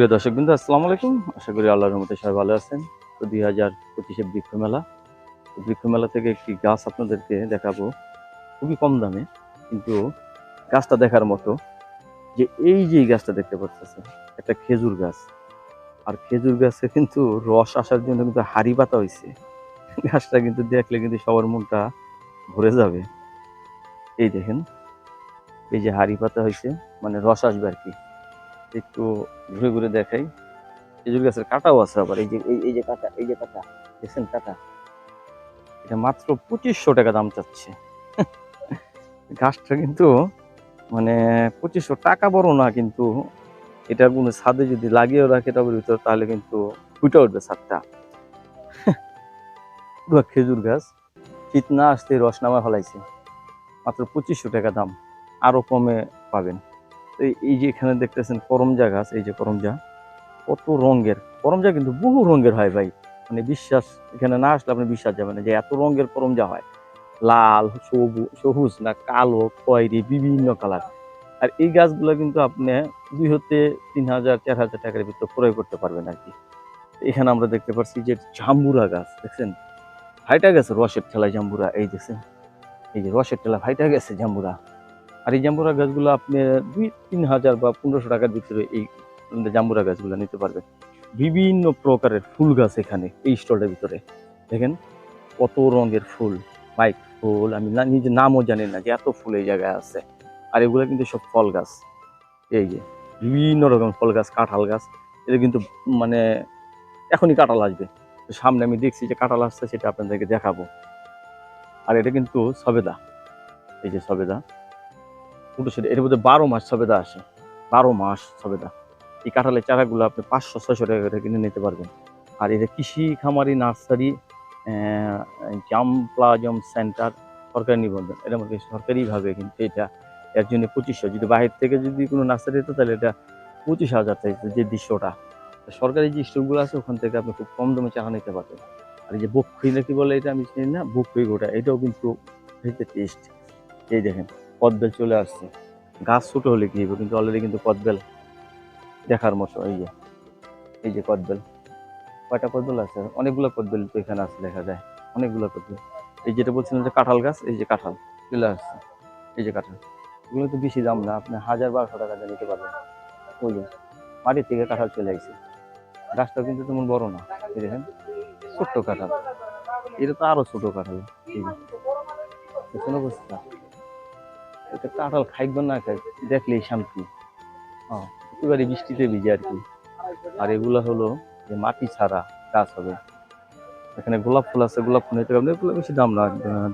সুপ্রিয় দর্শক বিন্দু আসসালামু আলাইকুম। আশা করি আল্লাহর রহমতে সবাই ভালো আছেন। তো দুই হাজার পঁচিশে বৃক্ষ মেলা বৃক্ষ মেলা থেকে একটি গাছ আপনাদেরকে দেখাবো। খুবই কম দামে, কিন্তু গাছটা দেখার মতো যে এই যে গাছটা দেখতে পাচ্ছেন একটা খেজুর গাছ। আর খেজুর গাছে কিন্তু রস আসার জন্য কিন্তু হাড়ি পাতা হয়েছে গাছটা কিন্তু দেখলে কিন্তু সবার মনটা ভরে যাবে। এই দেখেন, এই যে হাড়ি পাতা হয়েছে মানে রস আসবে আর কি। একটু ঘুরে ঘুরে দেখাই। খেজুর গাছের কাটাও আছে আবার, এই যে, এই- যে কাটা, এই যে কাটা, দেখছেন কাটা? এটা মাত্র পঁচিশশো টাকা দাম চাচ্ছে। গাছটা কিন্তু মানে পঁচিশশো টাকা বড় না, কিন্তু এটা কোনো ছাদে যদি লাগিয়েও রাখে তবে ভিতর, তাহলে কিন্তু ফুটে উঠবে ছাদটা। পুরো খেজুর গাছ, শীত না আসতে রস নামা ফেলাইছে। মাত্র পঁচিশশো টাকা দাম আরও কমে পাবেন। এই- যে এখানে দেখতেছেন করমজা গাছ, এই যে করমজা, কত রঙের, করমজা কিন্তু বহু রঙের হয় ভাই। মানে বিশ্বাস, এখানে না আসলে আপনি বিশ্বাস যাবেন না যে এত রঙের করমজা হয়। লাল সবুজ সবুজ না কালো, খয়েরি, বিভিন্ন কালার। আর এই গাছগুলো কিন্তু আপনি দুই হতে তিন হাজার, চার হাজার টাকার ভিতরে ক্রয় করতে পারবেন আর কি। এখানে আমরা দেখতে পাচ্ছি যে জাম্বুরা গাছ, দেখছেন? ভাইটা গেছে রসের ঠেলায় জাম্বুরা, এই দেখছেন? এই যে রসের ঠেলা ভাইটা গেছে জাম্বুরা। আর এই জাম্বুরা গাছগুলো আপনি দুই, তিন হাজার বা পনেরোশো টাকার ভিতরে এই জাম্বুরা গাছগুলো নিতে পারবেন। বিভিন্ন প্রকারের ফুল গাছ এখানে, এই স্টলটার ভিতরে। দেখেন কত রঙের ফুল, হোয়াইট ফুল, আমি না নিজে নামও জানি না যে এত ফুল এই জায়গায় আছে। আর এগুলো কিন্তু সব ফল গাছ। এই যে, বিভিন্ন রকম ফল গাছ, কাঁঠাল গাছ এটা কিন্তু মানে এখনই কাঁঠাল আসবে। তো সামনে আমি দেখছি যে কাঁঠাল আসছে, সেটা আপনাদেরকে দেখাবো। আর এটা কিন্তু সবেদা, এই যে সবেদা। ছোটো এর মধ্যে বারো মাস সবেদা আসে। বারো মাস সবেদা এই কাঁঠালের চারাগুলো আপনি পাঁচশো, ছয়শো টাকা করে কিনে নিতে পারবেন। আর এটা কৃষি খামারি, নার্সারি জাম প্লাজম সেন্টার সরকারি নিবন্ধন, এটা মধ্যে সরকারিভাবে কিন্তু এটা, এর জন্য পঁচিশশো। যদি বাহির থেকে যদি কোনো নার্সারি হতো, তাহলে এটা পঁচিশ হাজার চাইছে যে দৃশ্যটা সরকারি যে স্টোরগুলো আছে, ওখান থেকে আপনি খুব কম দামে চারা নিতে পারবেন। আর এই যে বক্ষি নাকি বলে এটা আমি চিনি না? বক্ষি গোটা, এটাও কিন্তু টেস্ট এই দেখেন কদবেল চলে আসছে। গাছ ছোট হলে কি হবে কিন্তু অলরেডি কিন্তু কদবেল দেখার মতো, এই যে এই যে কদবেল কয়টা কদবেল আছে? অনেকগুলো কদবেল তো এখানে আছে, দেখা যায়। অনেকগুলো কদবেল এই যেটা বলছিলাম যে কাঁঠাল গাছ, এই যে কাঁঠাল, চলে আসছে। এই যে কাঁঠাল, এগুলো তো বেশি দাম না, আপনি হাজার বারোশো টাকা দিয়ে নিতে পারবেন। ওই যে, মাটির থেকে কাঁঠাল চলে আসছে। গাছটা কিন্তু তেমন বড় না, এই দেখেন, ছোট্ট কাঁঠাল। এটা তো আরও ছোট কাঁঠাল যে। দেখছেন অবস্থা। এটা কাঁঠাল খাইবেন না খাই শান্তি। হ্যাঁ বৃষ্টিতে ভিজে আর কি। আর এগুলো হলো যে মাটি ছাড়া গাছ হবে। এখানে গোলাপ ফুল আছে, গোলাপ ফুল নিতে পারবেন। এগুলো বেশি দাম না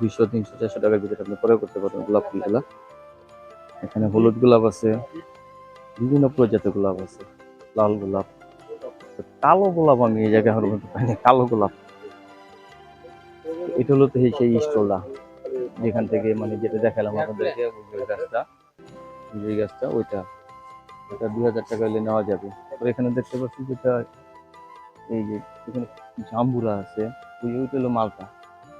দুইশো, তিনশো, চারশো টাকার ভিতরে আপনি ক্রয় করতে পারবেন গোলাপ ফুলগুলা। এখানে হলুদ গোলাপ আছে, বিভিন্ন প্রজাতির গোলাপ আছে, লাল গোলাপ। কালো গোলাপ আমি এই জায়গায় কালো গোলাপ। এটা হলো তো সেই স্টলটা। যেখান থেকে মানে যেটা দেখালাম আপনাদেরকে গাছটা যে গাছটা ওইটা। ওটা দুই হাজার টাকা হলে নেওয়া যাবে। আর এখানে দেখতে পাচ্ছি যেটা এই যে এখানে জাম্বুরা আছে ওই ওইটা হলো মালটা।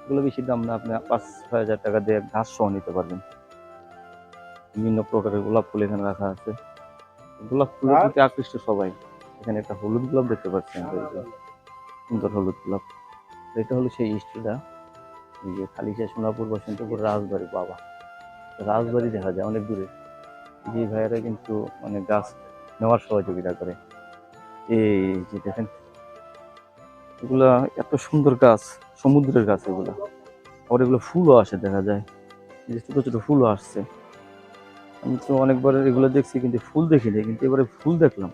এগুলো বেশি দাম না আপনি পাঁচ ছয় হাজার টাকা দিয়ে ঘাস সহ নিতে পারবেন। বিভিন্ন প্রকারের গোলাপ ফুল এখানে রাখা আছে। গোলাপ ফুলের প্রতি আকৃষ্ট সবাই। এখানে একটা হলুদ গোলাপ দেখতে পাচ্ছেন। সুন্দর হলুদ গোলাপ। এটা হলো সেই স্ট্রিটা যে খালিশা সোনাপুর, বসন্তপুর, রাজবাড়ি, বাবা। রাজবাড়ি দেখা যায়, অনেক দূরে। যে ভাইয়েরা কিন্তু মানে গাছ নেওয়ার সহযোগিতা করে। এই যে দেখেন, এগুলা এত সুন্দর গাছ, সমুদ্রের গাছ এগুলা। আবার এগুলো ফুলও আসে, দেখা যায়। যে ছোট ছোট ফুলও আসছে। আমি তো অনেকবার এগুলো দেখছি, কিন্তু ফুল দেখিনি, কিন্তু এবারে ফুল দেখলাম।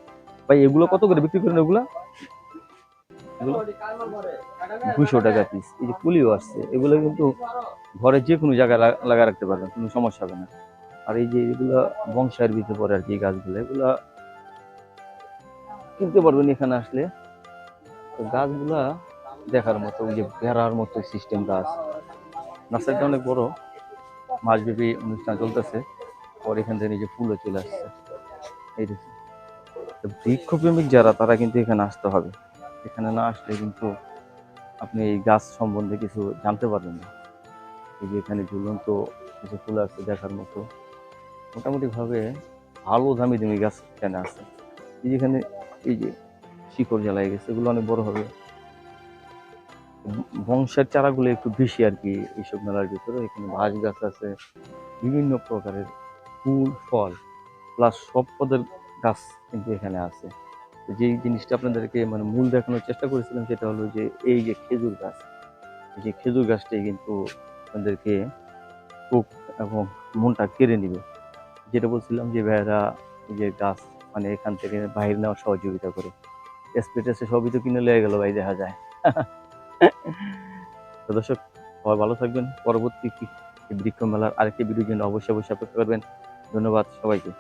ভাই, এগুলো কত করে বিক্রি করেন এগুলা? দুশো টাকা পিস এই যে পুলিও আসছে, এগুলো কিন্তু ঘরে যে কোনো জায়গায় লাগা- রাখতে পারবেন, কোনো সমস্যা হবে না। আর এই যে এগুলো বংশায়ের ভিতরে পড়ে আর কি গাছগুলো, এগুলা কিনতে পারবেন এখানে আসলে। গাছগুলা দেখার মতো, ওই যে বেড়ার মতো সিস্টেম গাছ নার্সারিটা অনেক বড়, মাসব্যাপী অনুষ্ঠান চলতেছে। পর এখান থেকে যে ফুলও চলে আসছে। এই দেখুন। বৃক্ষপ্রেমিক যারা, তারা কিন্তু এখানে আসতে হবে। এখানে না আসলে কিন্তু আপনি এই গাছ সম্বন্ধে কিছু জানতে পারবেন না। এই যে এখানে ঝুলন্ত কিছু ফুল আছে দেখার মতো। মোটামুটিভাবে ভালো দামি দামি গাছ এখানে আছে। এই যেখানে এই যে শিকড় জ্বালাই গেছে, এগুলো অনেক বড় হবে। বংশের চারাগুলো একটু বেশি আর কি এইসব মেলার ভিতরে। এখানে বাঁশ গাছ আছে, বিভিন্ন প্রকারের ফুল, ফল, প্লাস সব পদের গাছ কিন্তু এখানে আছে। যেই জিনিসটা আপনাদেরকে মানে মূল দেখানোর চেষ্টা করেছিলাম সেটা হলো যে এই যে খেজুর গাছ, যে খেজুর গাছটাই কিন্তু আপনাদেরকে খুব এবং মনটা কেড়ে নিবে। যেটা বলছিলাম যে এই যে গাছ মানে এখান থেকে বাইরে নেওয়ার সহযোগিতা করে। স্প্রে টেস্টে সবই তো কিনে লেগে গেল ভাই, দেখা যায়। তো দর্শক, সবাই ভালো থাকবেন। পরবর্তী বৃক্ষ মেলার আরেকটি ভিডিওর জন্য অবশ্যই অবশ্যই অপেক্ষা করবেন। ধন্যবাদ সবাইকে।